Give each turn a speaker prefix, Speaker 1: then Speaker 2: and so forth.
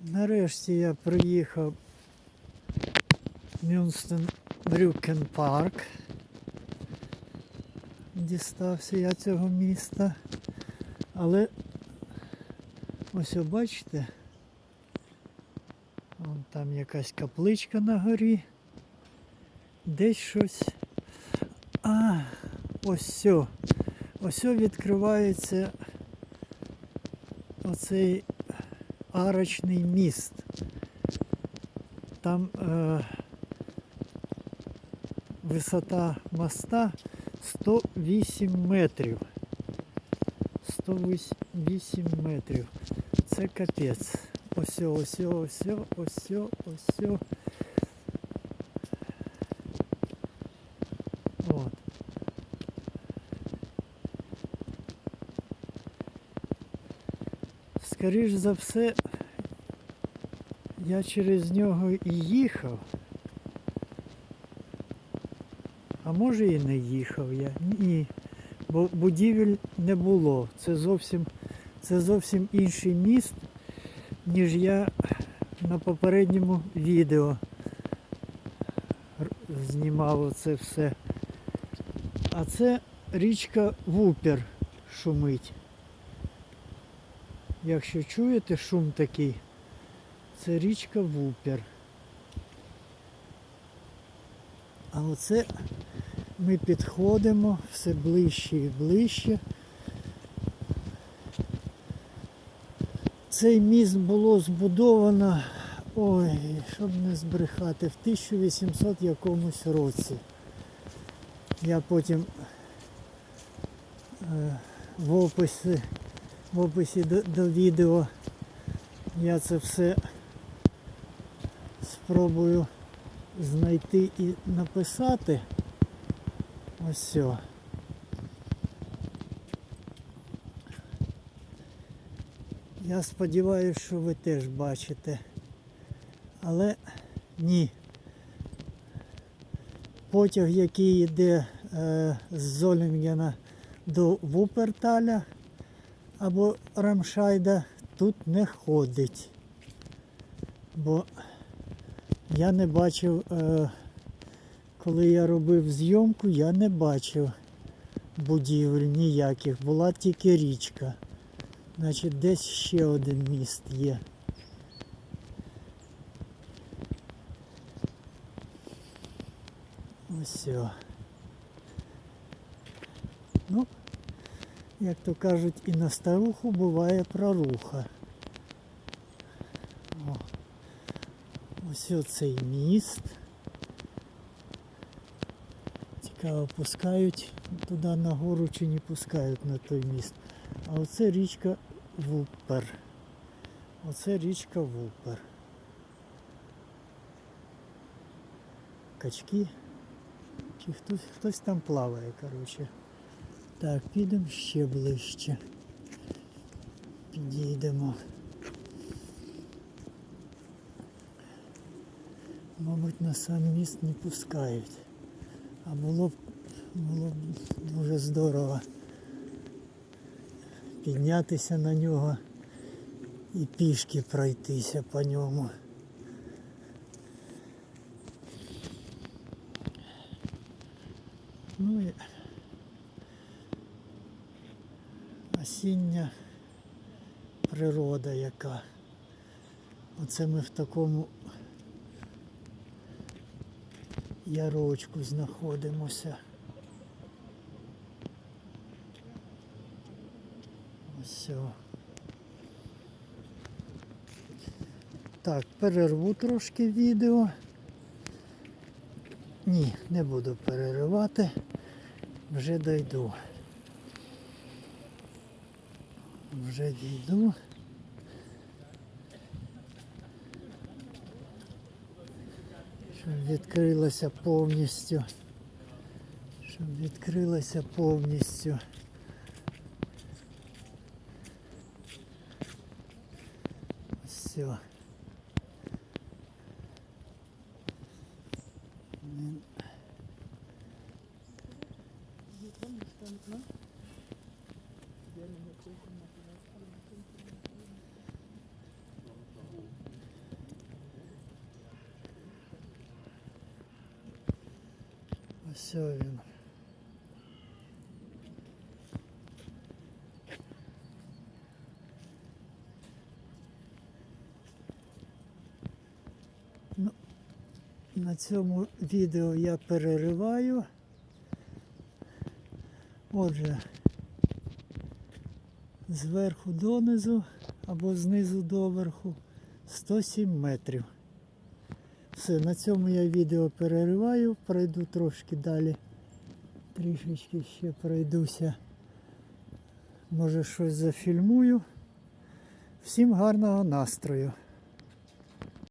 Speaker 1: Нарешті я приїхав в Мюнстен Брюкен Парк. Дістався я цього міста. Але ось бачите, вон там якась капличка на горі. Десь щось. А, ось. Ось відкривається оцей арочний міст. Там е, висота моста 108 метрів. 108 метрів. Це капець. Ось, ось, ось, ось, ось. От. Скоріш за все, я через нього і їхав. А може і не їхав я. Ні. Бо будівель не було. Це зовсім, це зовсім інший міст, ніж я на попередньому відео знімав це все. А це річка Вупер шумить. Якщо чуєте шум такий, це річка Вупер. А оце ми підходимо все ближче і ближче. Цей міст було збудовано, ой, щоб не збрехати, в 1800 якомусь році. Я потім е, в описі, в описі до, до відео я це все спробую знайти і написати. Ось все. Я сподіваюся, що ви теж бачите. Але ні. Потяг, який йде е, з Золінгена до Вуперталя або Рамшайда, тут не ходить. Бо я не бачив, е, коли я робив зйомку, я не бачив будівель ніяких, була тільки річка. Значить, десь ще один міст є. Ось. Ну, як то кажуть, і на старуху буває проруха. Ось оцей міст. Цікаво, пускають туди нагору чи не пускають на той міст. А оце річка Вупер. Оце річка Вупер. Качки. Чи хтось, хтось там плаває, коротше. Так, підемо ще ближче. Підійдемо. Мабуть, на сам міст не пускають. А було б, було б дуже здорово піднятися на нього і пішки пройтися по ньому. Ну і осіння природа яка. Оце ми в такому ярочку знаходимося. Ось. Так, перерву трошки відео. Ні, не буду переривати. Вже дойду. Вже дійду. Щоб відкрилося повністю. Щоб відкрилося повністю. Все. Ось він. Ну, на цьому відео я перериваю. Отже, зверху донизу або знизу доверху 107 метрів. Все, на цьому я відео перериваю, пройду трошки далі. Трішечки ще пройдуся. Може щось зафільмую. Всім гарного настрою!